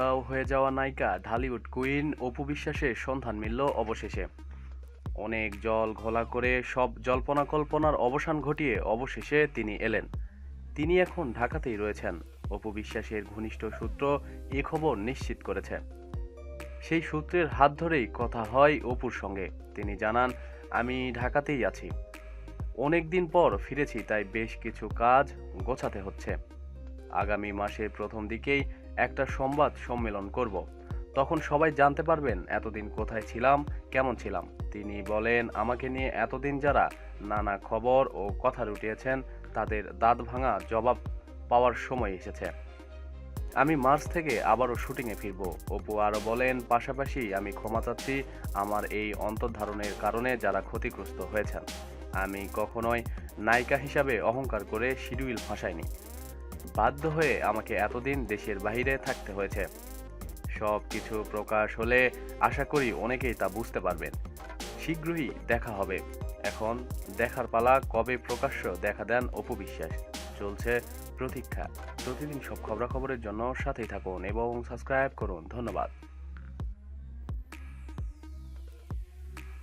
হয়ে যাওয়া নায়িকা ঢালিউড কুইন অপু বিশ্বাসের সন্ধান মিলল অবশেষে। অনেক জল ঘোলা করে সব জল্পনা কল্পনার অবসান ঘটিয়ে অবশেষে তিনি এলেন। তিনি এখন ঢাকাতেই রয়েছেন। অপু বিশ্বাসের ঘনিষ্ঠ সূত্র এ খবর নিশ্চিত করেছে। সেই সূত্রের হাত ধরেই কথা হয় অপুর সঙ্গে। তিনি জানান, আমি ঢাকাতেই আছি। অনেক দিন পর ফিরেছি, তাই বেশ কিছু কাজ গোছাতে হচ্ছে। আগামী মাসের প্রথম দিকেই একটা সংবাদ সম্মেলন করব। তখন সবাই জানতে পারবেন এতদিন কোথায় ছিলাম, কেমন ছিলাম। তিনি বলেন, আমাকে নিয়ে এতদিন যারা নানা খবর ও কথা রুটিয়েছেন, তাদের দাঁত ভাঙা জবাব পাওয়ার সময় এসেছে। আমি মার্চ থেকে আবারও শুটিংয়ে ফিরব। অপু আরও বলেন, পাশাপাশি আমি ক্ষমা চাচ্ছি আমার এই অন্তর্ধারণের কারণে যারা ক্ষতিগ্রস্ত হয়েছেন। আমি কখনোই নায়িকা হিসাবে অহংকার করে শিডিউল ফাঁসাইনি বাধ্য হয়ে আমাকে এতদিন দেশের বাহিরে থাকতে হয়েছে। সব কিছু প্রকাশ হলে আশা করি অনেকেই তা বুঝতে পারবেন। শীঘ্রই দেখা হবে। এখন দেখার পালা কবে প্রকাশ্য দেখা দেন অপু বিশ্বাস। চলছে প্রতীক্ষা। প্রতিদিন সব খবরাখবরের জন্য সাথেই থাকুন এবং সাবস্ক্রাইব করুন। ধন্যবাদ।